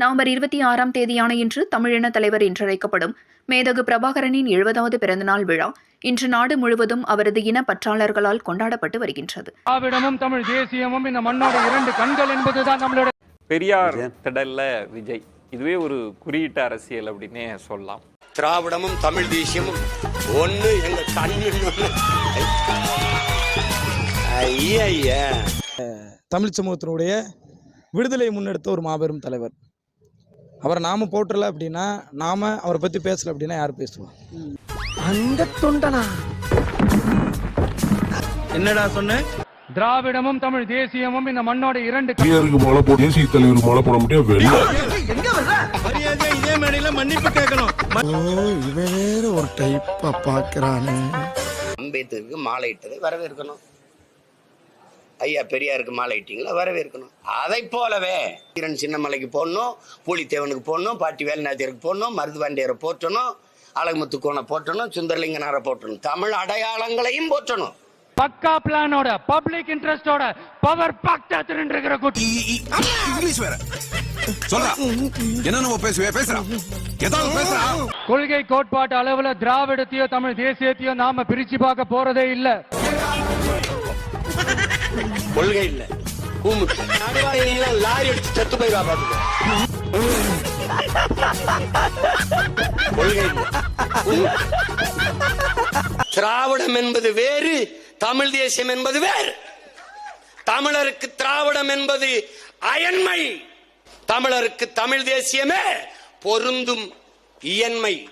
November இருபத்தி ஆறாம் தேதியான இன்று தமிழின தலைவர் என்றழைக்கப்படும் மேதகு பிரபாகரனின் எழுபதாவது பிறந்தநாள் விழா இன்று நாடு முழுவதும் அவரது இன பற்றாளர்களால் கொண்டாடப்பட்டு வருகின்றது. திராவிடமும் தமிழ் தேசியமும் இந்த மண்ணோட இரண்டு கண்கள் என்பதுதான் நம்மளோட பெரியார் திடல்ல விஜய். இதுவே ஒரு குறியீட்டு அரசியல் அப்படின்னே சொல்லலாம். திராவிடமும் தமிழ் தேசியமும் ஒண்ணு எங்க கண்ணில் ஒண்ணு. ஐயா ஐயா தமிழ் சமூகத்தினுடைய விடுதலை முன்னெடுத்த ஒரு மாபெரும் தலைவர். அவரை நாம போற்றல அப்படின்னா நாம அவரை பத்தி பேசல அப்படின்னா யார் பேசுவோம் என்னடா சொன்ன? திராவிடமும் தமிழ் தேசியமும் இந்த மண்ணோட இரண்டு பெரியாருக்கு மாலை போட தேசிய தலைவர் மாலை போட முடியாது வெளில மரியாதை இதே மேடையில மன்னிப்பு கேட்கணும். இவன் வேற ஒரு டைப்பா பாக்குறானே. அம்பேத்கருக்கு மாலை இட்டதை வரவேற்கணும். ஐயா பெரியாருக்கு மாலை இட்டீங்களா? வரவேற்கணும். அதை போலவே கிரண் சின்னமலைக்கு போடணும் பூலித்தேவனுக்கு போடணும் பாட்டி வேலுநாச்சியருக்கு போடணும் மருதுபாண்டியரை போற்றணும் அழகுமுத்து கோணை போற்றணும் சுந்தரலிங்கனாரை போற்றணும். தமிழ் அடையாளங்களையும் போற்றணும். பக்கா பிளானோட பப்ளிக் இன்ட்ரெஸ்டோட பவர் பக்தா திருண்டிருக்கிற கூட்டம். இங்கிலீஷ் வேற. சொல்றா. என்ன நம்ம பேசுவே? பேசுறா. ஏதாவது பேசுறா. கொள்கை கோட்பாட்டு அளவுல திராவிடத்தையோ தமிழ் தேசியத்தையோ நாம பிரிச்சு பார்க்க போறதே இல்ல. கொள்கை இல்ல. கூமுட்டு. லாரி அடிச்சு செத்து போய் பாத்துக்க. கொள்கை இல்ல. திராவிடம் என்பது வேறு தமிழ் தேசியம் என்பது வேறு. தமிழருக்கு திராவிடம் என்பது அயன்மை. தமிழருக்கு தமிழ் தேசியமே பொருந்தும் இயன்மை.